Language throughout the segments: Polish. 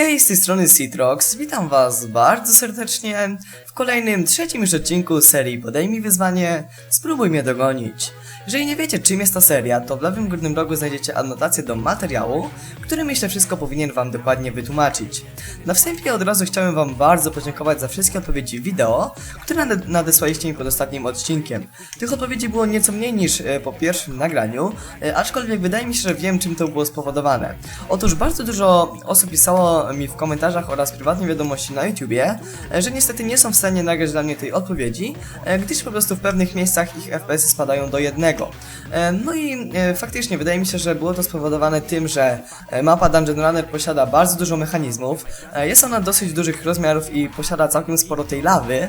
Hej, z tej strony Citrox, witam was bardzo serdecznie w kolejnym, trzecim już odcinku serii Podejmij wyzwanie, spróbuj mnie dogonić. Jeżeli nie wiecie czym jest ta seria, to w lewym górnym rogu znajdziecie anotację do materiału, który myślę wszystko powinien wam dokładnie wytłumaczyć. Na wstępie od razu chciałem wam bardzo podziękować za wszystkie odpowiedzi wideo, które nade- nadesłaliście mi pod ostatnim odcinkiem. Tych odpowiedzi było nieco mniej niż e, po pierwszym nagraniu, e, aczkolwiek wydaje mi się, że wiem czym to było spowodowane. Otóż bardzo dużo osób pisało mi w komentarzach oraz prywatnej wiadomości na YouTubie, e, że niestety nie są w stanie nagrać dla mnie tej odpowiedzi, e, gdyż po prostu w pewnych miejscach ich FPS spadają do jednego. E, No i faktycznie wydaje mi się, że było to spowodowane tym, że mapa Dungeon Runner posiada bardzo dużo mechanizmów, jest ona dosyć dużych rozmiarów i posiada całkiem sporo tej lawy,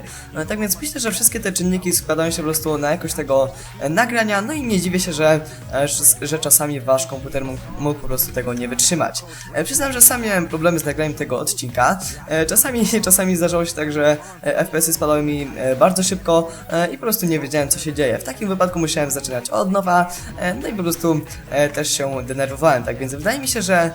tak więc myślę, że wszystkie te czynniki składają się po prostu na jakość tego nagrania, no i nie dziwię się, że, że- czasami wasz komputer mógł, mógł po prostu tego nie wytrzymać. Przyznam, że sam miałem problemy z nagraniem tego odcinka, E, czasami, czasami zdarzało się tak, że e, FPS-y spadały mi e, bardzo szybko i po prostu nie wiedziałem co się dzieje. W takim wypadku musiałem zaczynać od nowa, no i po prostu też się denerwowałem, tak więc wydaje mi się, że,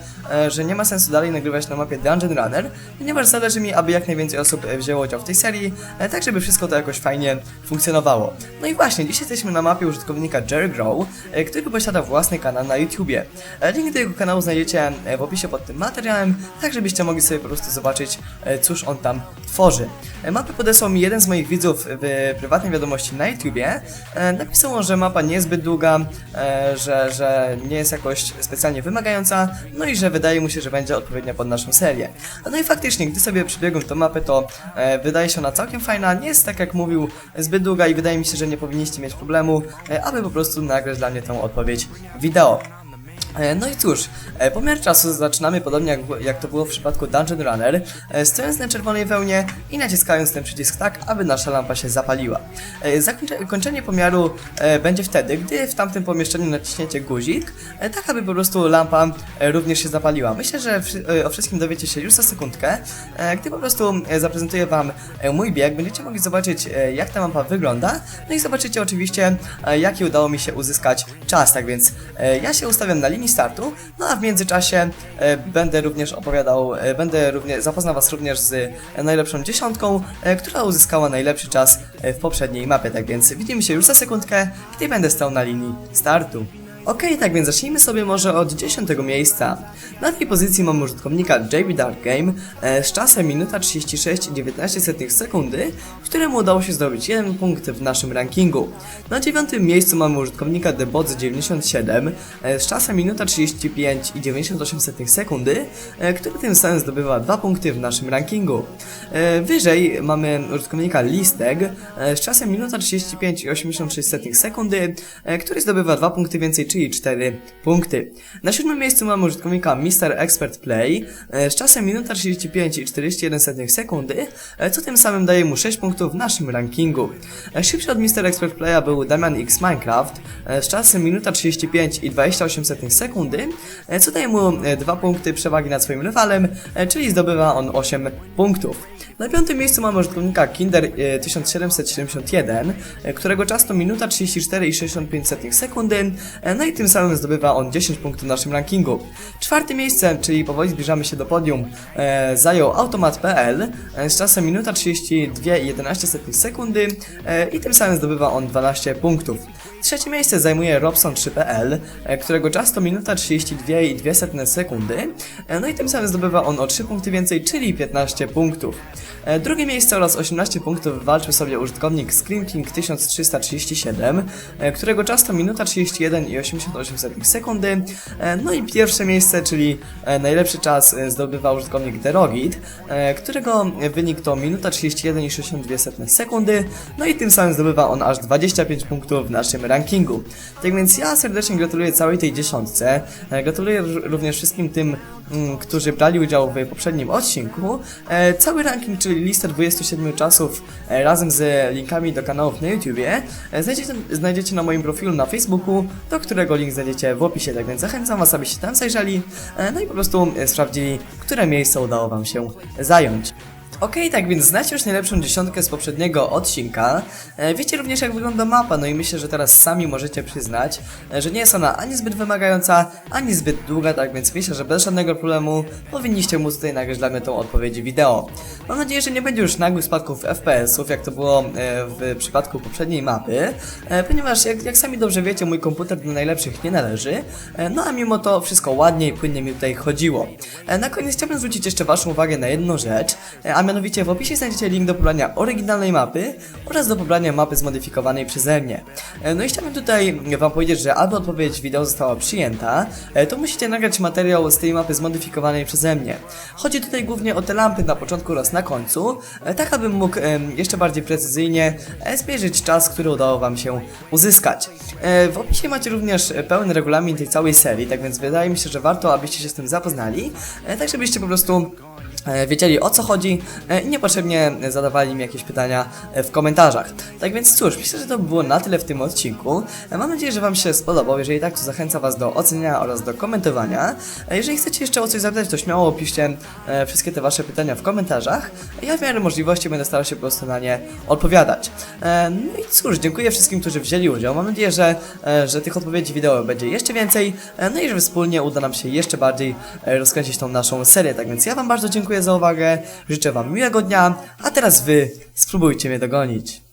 że nie ma sensu dalej nagrywać na mapie Dungeon Runner, ponieważ zależy mi, aby jak najwięcej osób wzięło udział w tej serii, tak żeby wszystko to jakoś fajnie funkcjonowało. No i właśnie, dzisiaj jesteśmy na mapie użytkownika Jerry Grow, który posiada własny kanał na YouTubie. Link do jego kanału znajdziecie w opisie pod tym materiałem, tak żebyście mogli sobie po prostu zobaczyć, e, cóż on tam tworzy. E, Mapę podesłał mi jeden z moich widzów w prywatnej wiadomości na YouTubie. E, Napisał on, że mapa nie jest zbyt długa, że, że nie jest jakoś specjalnie wymagająca, no i że wydaje mu się, że będzie odpowiednia pod naszą serię. No i faktycznie, gdy sobie przybiegłem tą mapę, to wydaje się ona całkiem fajna, nie jest tak jak mówił zbyt długa i wydaje mi się, że nie powinniście mieć problemu, aby po prostu nagrać dla mnie tą odpowiedź wideo. E, No i cóż, e, pomiar czasu zaczynamy podobnie jak, jak to było w przypadku Dungeon Runner, e, stojąc na czerwonej wełnie i naciskając ten przycisk tak, aby nasza lampa się zapaliła. E, Zakończe, kończenie pomiaru będzie wtedy, gdy w tamtym pomieszczeniu naciśniecie guzik, tak aby po prostu lampa również się zapaliła. Myślę, że o wszystkim dowiecie się już za sekundkę, gdy po prostu zaprezentuję wam mój bieg, będziecie mogli zobaczyć jak ta mapa wygląda, no i zobaczycie oczywiście jaki udało mi się uzyskać czas, tak więc ja się ustawiam na linii startu, no a w międzyczasie e, będę również opowiadał, e, będę również, zapoznał was również z najlepszą dziesiątką, e, która uzyskała najlepszy czas w poprzedniej mapie, tak więc widzimy się już za sekundkę, gdy będę stał na linii startu. Okej, tak więc zacznijmy sobie może od 10 miejsca. Na tej pozycji mamy użytkownika JB Dark Game e, z czasem minuta 36 i 19 setnych sekundy, któremu udało się zdobyć jeden punkt w naszym rankingu. Na dziewiątym miejscu mamy użytkownika TheBots97 e, z czasem minuta 35 i 98 setnych sekundy, e, który tym samym zdobywa dwa punkty w naszym rankingu. E, Wyżej mamy użytkownika Listeg e, z czasem minuta 35 i 86 setnych sekundy, e, który zdobywa dwa punkty więcej, czyli 4 punkty. Na siódmym miejscu mamy użytkownika Mr. Expert Play e, z czasem minuta 35 i 41 setnych sekundy, e, co tym samym daje mu 6 punktów w naszym rankingu. E, Szybszy od Mr. Expert Playa był Damian X Minecraft z czasem minuta 35 i 28 setnych sekundy, co daje mu 2 punkty przewagi nad swoim rywalem, czyli zdobywa on 8 punktów. Na piątym miejscu mamy użytkownika Kinder e, 1771, e, którego czas to minuta 34 i 65 setnych sekundy, no i tym samym zdobywa on 10 punktów w naszym rankingu. Czwarte miejsce, czyli powoli zbliżamy się do podium, e, zajął Automat.pl e, z czasem minuta 32 i 11 setnych sekundy e, i tym samym zdobywa on 12 punktów. Trzecie miejsce zajmuje Robson3.pl, e, którego czas to minuta 32 i 2 setne sekundy, e, no i tym samym zdobywa on o 3 punkty więcej, czyli 15 punktów. E, Drugie miejsce oraz 18 punktów wywalczył sobie użytkownik Screamking 1337, e, którego czas to minuta 31 i 88 setnych sekundy, no i pierwsze miejsce, czyli najlepszy czas zdobywa użytkownik Derogit, którego wynik to minuta 31 i 62 setne sekundy, no i tym samym zdobywa on aż 25 punktów w naszym rankingu. Tak więc ja serdecznie gratuluję całej tej dziesiątce, e, gratuluję również wszystkim tym, mm, którzy brali udział w poprzednim odcinku. E, Cały ranking, czyli listę 27 czasów e, razem z linkami do kanałów na YouTubie znajdziecie, znajdziecie na moim profilu na Facebooku, do którego link znajdziecie w opisie, tak więc zachęcam was, abyście tam zajrzeli, no i po prostu sprawdzili, które miejsce udało wam się zająć. Okej, tak więc znacie już najlepszą dziesiątkę z poprzedniego odcinka. E, wiecie również jak wygląda mapa, no i myślę, że teraz sami możecie przyznać, e, że nie jest ona ani zbyt wymagająca, ani zbyt długa, tak więc myślę, że bez żadnego problemu powinniście móc tutaj nagrać dla mnie tą odpowiedź wideo. Mam nadzieję, że nie będzie już nagłych spadków FPS-ów, jak to było e, w przypadku poprzedniej mapy, e, ponieważ jak, jak sami dobrze wiecie, mój komputer do najlepszych nie należy, e, no a mimo to wszystko ładnie i płynnie mi tutaj chodziło. Na koniec chciałbym zwrócić jeszcze waszą uwagę na jedną rzecz, a mianowicie w opisie znajdziecie link do pobrania oryginalnej mapy oraz do pobrania mapy zmodyfikowanej przeze mnie. No i chciałbym tutaj wam powiedzieć, że aby odpowiedź wideo została przyjęta, to musicie nagrać materiał z tej mapy zmodyfikowanej przeze mnie. Chodzi tutaj głównie o te lampy na początku oraz na końcu, e, tak abym mógł jeszcze bardziej precyzyjnie e, zmierzyć czas, który udało wam się uzyskać. E, W opisie macie również e, pełen regulamin tej całej serii, tak więc wydaje mi się, że warto, abyście się z tym zapoznali, e, tak żebyście po prostu e, wiedzieli o co chodzi e, i niepotrzebnie zadawali mi jakieś pytania e, w komentarzach. Tak więc cóż, myślę, że to by było na tyle w tym odcinku. E, Mam nadzieję, że Wam się spodobał. Jeżeli tak, to zachęcam Was do oceniania oraz do komentowania. E, Jeżeli chcecie jeszcze o coś zapytać, to śmiało piszcie e, wszystkie te Wasze pytania w komentarzach. Ja w miarę możliwości będę starał się po prostu na nie odpowiadać. E, No i cóż, dziękuję wszystkim, którzy wzięli udział. Mam nadzieję, że, e, że tych odpowiedzi wideo będzie jeszcze więcej. e, No i że wspólnie uda nam się jeszcze bardziej e, rozkręcić tą naszą serię. Tak więc ja Wam bardzo dziękuję za uwagę. Życzę Wam miłego dnia, a teraz Wy spróbujcie mnie dogonić.